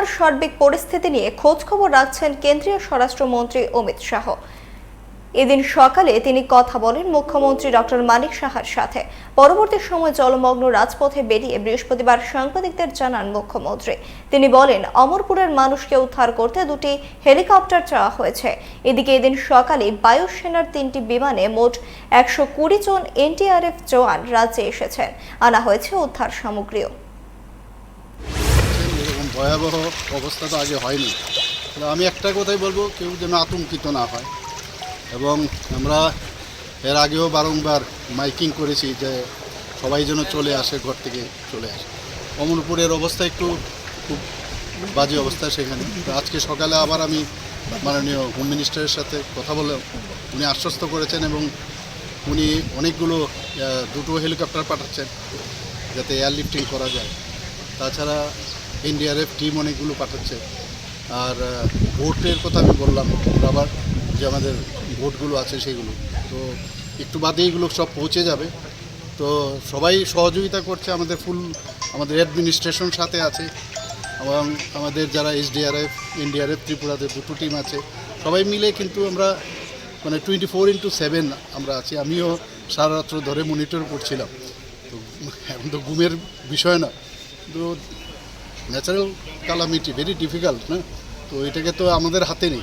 করোনার সার্বিক পরিস্থিতি নিয়ে খোঁজখবর রাখছেন কেন্দ্রীয় স্বরাষ্ট্রমন্ত্রী অমিত শাহ। এদিন সকালে তিনি কথা বলেন মুখ্যমন্ত্রী ডক্টর মানিক সাহার সাথে। পরবর্তী সময় জলমগ্ন রাজপথে বেরিয়ে বৃহস্পতিবার সাংবাদিকদের জানান মুখ্যমন্ত্রী। তিনি বলেন, অমরপুরের মানুষকে উদ্ধার করতে দুটি হেলিকপ্টার চাওয়া হয়েছে। এদিকে এদিন সকালে বায়ুসেনার তিনটি বিমানে মোট একশো কুড়ি জন এনটিআরএফ জওয়ান রাজ্যে এসেছেন। আনা হয়েছে উদ্ধার সামগ্রীও। ভয়াবহ অবস্থা তো আগে হয়নি। তো আমি একটা কথাই বলব, কেউ যেন আতঙ্কিত না হয়। এবং আমরা এর আগেও বারংবার মাইকিং করেছি যে সবাই যেন চলে আসে, ঘর থেকে চলে আসে। অমরপুরের অবস্থা একটু খুব বাজে অবস্থা সেখানে। আজকে সকালে আবার আমি মাননীয় হোম মিনিস্টারের সাথে কথা বলে উনি আশ্বস্ত করেছেন এবং উনি অনেকগুলো দুটো হেলিকপ্টার পাঠাচ্ছেন যাতে এয়ারলিফটিং করা যায়। তাছাড়া এনডিআরএফ টিম অনেকগুলো পাঠাচ্ছে। আর ভোটের কথা আমি বললাম আবার যে আমাদের ভোটগুলো আছে সেগুলো। তো একটু বাদে এগুলো সব পৌঁছে যাবে। তো সবাই সহযোগিতা করছে, আমাদের ফুল আমাদের অ্যাডমিনিস্ট্রেশন সাথে আছে এবং আমাদের যারা এসডিআরএফ, এনডিআরএফ, ত্রিপুরাতে দুটো টিম আছে। সবাই মিলে কিন্তু আমরা মানে টোয়েন্টি ফোর ইন্টু সেভেন আমরা আছি। আমিও সারা রাত্র ধরে মনিটর করছিলাম। তো এখন তো ঘুমের বিষয় না। তো ন্যাচারাল কালামিটি ভেরি ডিফিকাল্ট না তো এটাকে তো আমাদের হাতে নেই।